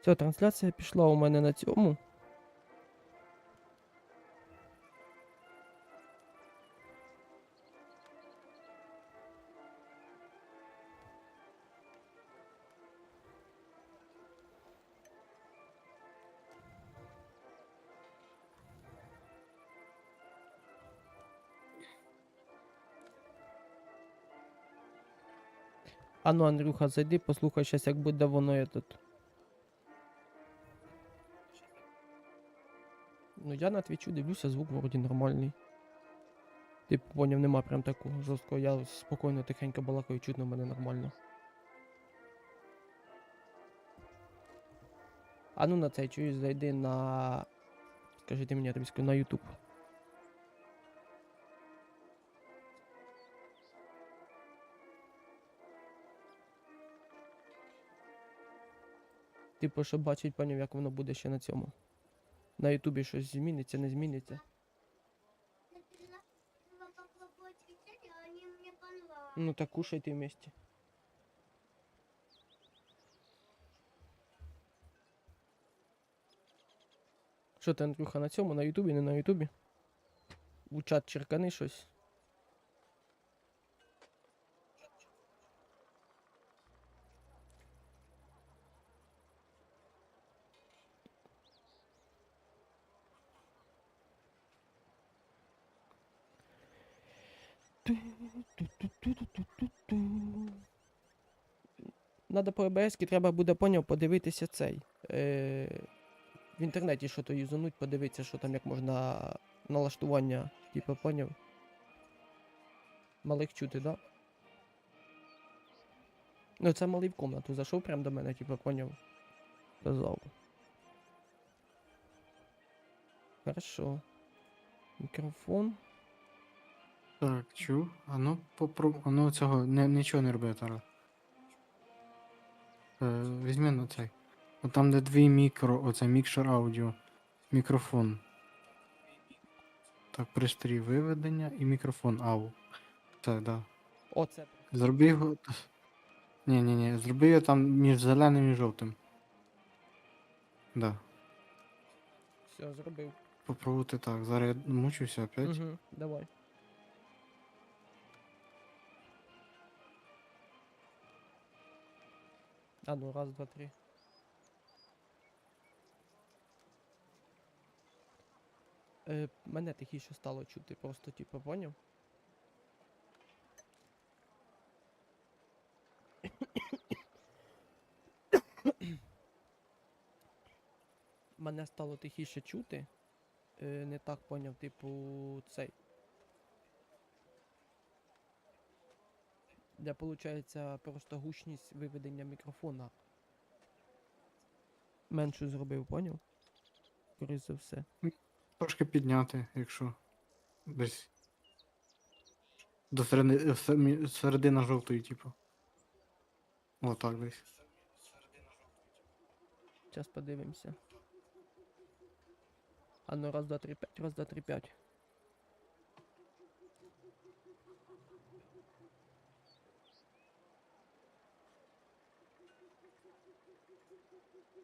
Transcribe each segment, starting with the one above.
Все, трансляція пішла у мене на цьому. Ну, Андрюха, зайди, послухай щас, як буде воно я тут. Ну, я на твічу дивлюся, звук вроді нормальний. Ти поняв, нема прям такого жорсткого. Я спокійно тихенько балакаю, чутно мене нормально. А ну на цей чуєш, зайди на. Скажи ти мені, я на YouTube. Типу, щоб бачить, поняв, як воно буде ще на цьому. На Ютубі щось зміниться, не зміниться. Ну так кушайте вместе. Що ти, Андрюха, на цьому? На Ютубі, не на Ютубі? У чат черкани щось. Надо по ОБС, треба буде поняв подивитися цей. Е, в інтернеті що то юзануть, подивитися, що там як можна налаштування, типу, поняв. Малих чути, да? Ну, це малий в комнату зайшов прям до мене, типу, поняв. Сказав. Хорошо. Мікрофон. Так, чу. А ну попробуй. А ну цього не, нічого не роби, Тарас. Е, візьми на цей. От там, де дві мікро, оце мікшер аудіо. Мікрофон. Так, пристрій виведення і мікрофон ау. Це, да. Оце. Зроби його. Ні, ні, ні. Зроби його там між зеленим і жовтим. Да. Все, зробив. Попробуйте так. Зараз я мучуся опять. Угу, давай. А ну, раз, два, три. Е, мене тихіше стало чути, просто типу, поняв? Мене стало тихіше чути. Е, не так поняв, типу, цей. Де виходить просто гучність виведення мікрофона. Меншу зробив, поняв? Скоріше за все. Трошки підняти, якщо. Десь. До середини, середини, середина жовтої, типу. О, так десь. Зараз подивимося. А ну раз, два, три, п'ять, раз, два, три, п'ять.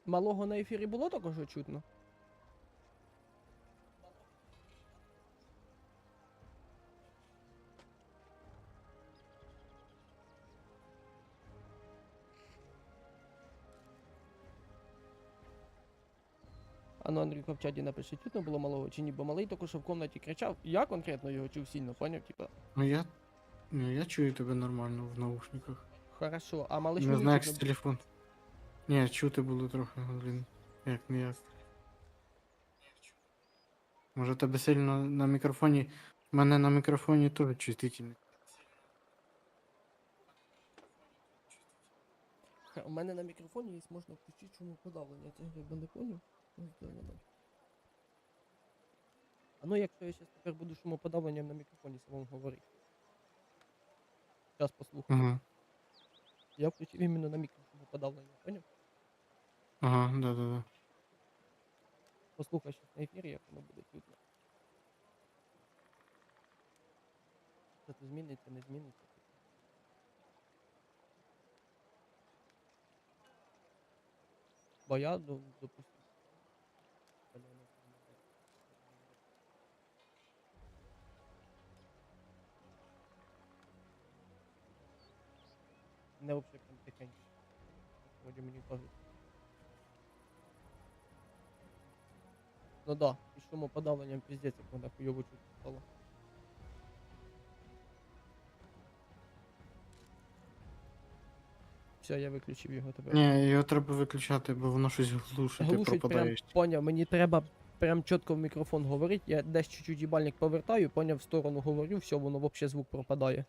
Малого на ефірі було також чутно? А ну, Андрій в чаті напише, чутно було малого чи ні, бо малий що в комнаті кричав. Я конкретно його чув сильно, поняв? Типа, Ну я. Ну я чую тебе нормально в наушниках. хорошо, а малий Не знаю, як з телефон. Ні, чути було трохи, блін. Як не як. Може тебе сильно на мікрофоні. У мене на мікрофоні теж чувствительний. У мене на мікрофоні є, можна включити шуму подавлення. Це якби не поняв. Ну. А ну якщо я зараз тепер буду шумоподавленням на мікрофоні самому говорити. Зараз послухай. Ага. Я включив іменно на мікро шумоподавлення, поняв? Ага, да, да, да. Послухай щас на ефірі, як воно буде чутно. Це зміниться, не зміниться. Бо я, ну, допустим. Не вообще прям тихенько. Вроді мені кажуть. Ну да, і шумоподавленням піздець, як мене хуйово чути стало. Все, я виключив його тепер. Ні, його треба виключати, бо воно щось глушить, і Глушить прям, пропадаєш. поняв, мені треба прям чітко в мікрофон говорити, я десь чуть-чуть їбальник повертаю, поняв, в сторону говорю, все, воно взагалі звук пропадає.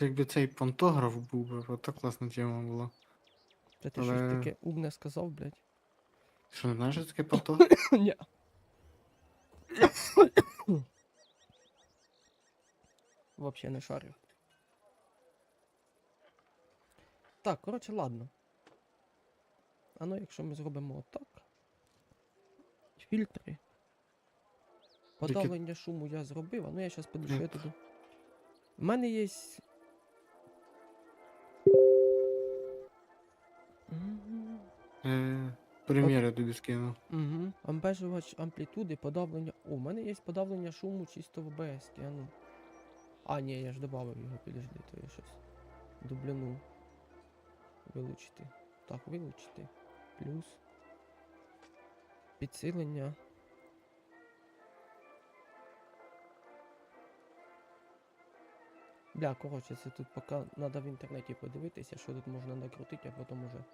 Якби цей пантограф був би, от так класна тема була. Це ти Але- щось таке умне сказав, блядь. Ти Що, не знаєш, що таке пантограф? Ні. Вообще не шарю. Так, коротше, ладно. А ну, якщо ми зробимо отак. Фільтри. Подавлення шуму я зробив, а ну я зараз подивлюся я туди. У мене є. Е, Прем'єр я тобі скинув. Угу. Обмежувач амплітуди, подавлення. О, у мене є подавлення шуму чисто в ОБС. А ну. А, ні, я ж додав його, підожди, то я щось дублянув. Вилучити. Так, вилучити. Плюс. Підсилення. Бля, коротше, це тут поки треба в інтернеті подивитися, що тут можна накрутити, а потім уже